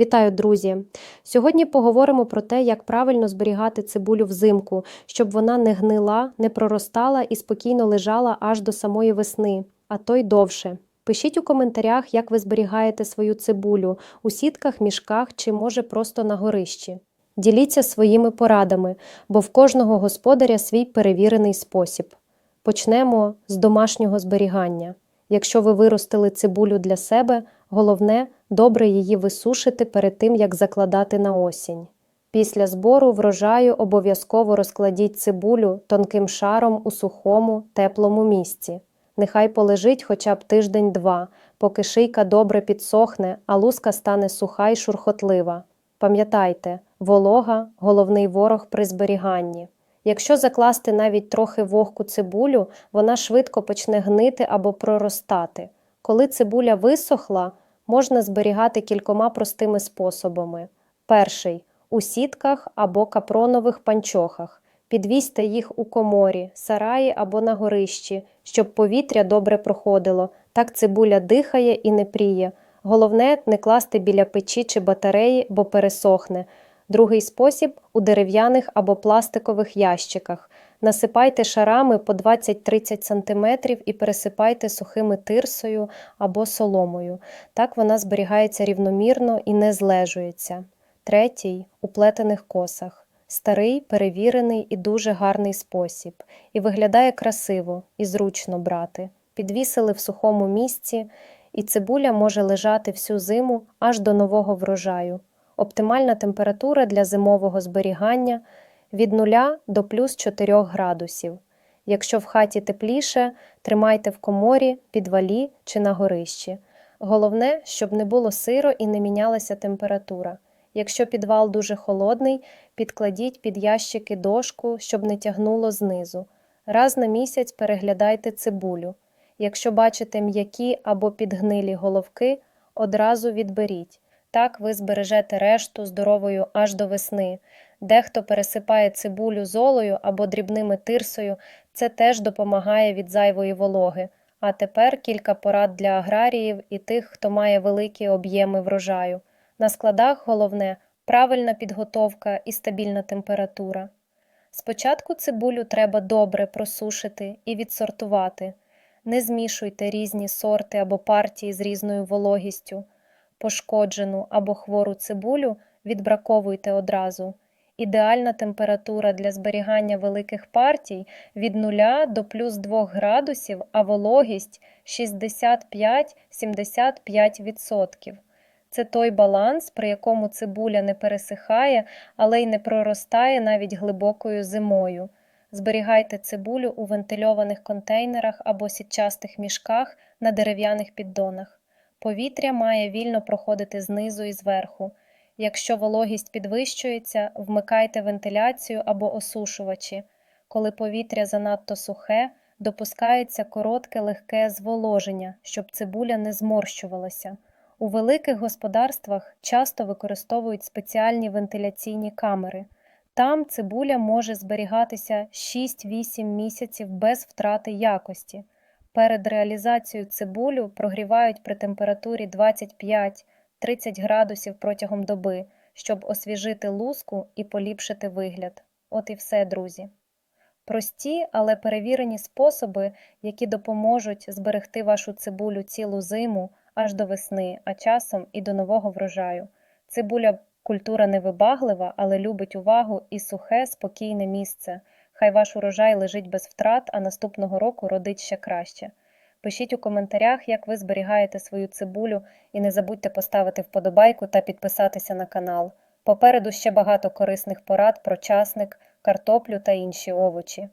Вітаю, друзі! Сьогодні поговоримо про те, як правильно зберігати цибулю взимку, щоб вона не гнила, не проростала і спокійно лежала аж до самої весни, а то й довше. Пишіть у коментарях, як ви зберігаєте свою цибулю у сітках, мішках чи, може, просто на горищі. Діліться своїми порадами, бо в кожного господаря свій перевірений спосіб. Почнемо з домашнього зберігання. Якщо ви виростили цибулю для себе, головне добре її висушити перед тим, як закладати на осінь. Після збору врожаю обов'язково розкладіть цибулю тонким шаром у сухому, теплому місці. Нехай полежить хоча б тиждень-два, поки шийка добре підсохне, а луска стане суха й шурхотлива. Пам'ятайте, волога головний ворог при зберіганні. Якщо закласти навіть трохи вогку цибулю, вона швидко почне гнити або проростати. Коли цибуля висохла, можна зберігати кількома простими способами. Перший у сітках або капронових панчохах. Підвісьте їх у коморі, сараї або на горищі, щоб повітря добре проходило. Так цибуля дихає і не пріє. Головне не класти біля печі чи батареї, бо пересохне. Другий спосіб у дерев'яних або пластикових ящиках. Насипайте шарами по 20-30 см і пересипайте сухими тирсою або соломою. Так вона зберігається рівномірно і не злежується. Третій у плетених косах. Старий, перевірений і дуже гарний спосіб. І виглядає красиво і зручно брати. Підвісили в сухому місці, і цибуля може лежати всю зиму аж до нового врожаю. Оптимальна температура для зимового зберігання від 0 до плюс 4 градусів. Якщо в хаті тепліше, тримайте в коморі, підвалі чи на горищі. Головне, щоб не було сиро і не мінялася температура. Якщо підвал дуже холодний, підкладіть під ящики дошку, щоб не тягнуло знизу. Раз на місяць переглядайте цибулю. Якщо бачите м'які або підгнилі головки, одразу відберіть. Так ви збережете решту здоровою аж до весни. Дехто пересипає цибулю золою або дрібними тирсою, це теж допомагає від зайвої вологи. А тепер кілька порад для аграріїв і тих, хто має великі об'єми врожаю. На складах головне правильна підготовка і стабільна температура. Спочатку цибулю треба добре просушити і відсортувати. Не змішуйте різні сорти або партії з різною вологістю. Пошкоджену або хвору цибулю відбраковуйте одразу. Ідеальна температура для зберігання великих партій від 0 до плюс 2 градусів, а вологість 65-75%. Це той баланс, при якому цибуля не пересихає, але й не проростає навіть глибокою зимою. Зберігайте цибулю у вентильованих контейнерах або сітчастих мішках на дерев'яних піддонах. Повітря має вільно проходити знизу і зверху. Якщо вологість підвищується, вмикайте вентиляцію або осушувачі. Коли повітря занадто сухе, допускається коротке легке зволоження, щоб цибуля не зморщувалася. У великих господарствах часто використовують спеціальні вентиляційні камери. Там цибуля може зберігатися 6-8 місяців без втрати якості. Перед реалізацією цибулю прогрівають при температурі 25 30 градусів протягом доби, щоб освіжити луску і поліпшити вигляд. От і все, друзі. Прості, але перевірені способи, які допоможуть зберегти вашу цибулю цілу зиму аж до весни, а часом і до нового врожаю. Цибуля культура невибаглива, але любить увагу і сухе, спокійне місце. Хай ваш урожай лежить без втрат, а наступного року родить ще краще. Пишіть у коментарях, як ви зберігаєте свою цибулю, і не забудьте поставити вподобайку та підписатися на канал. Попереду ще багато корисних порад про часник, картоплю та інші овочі.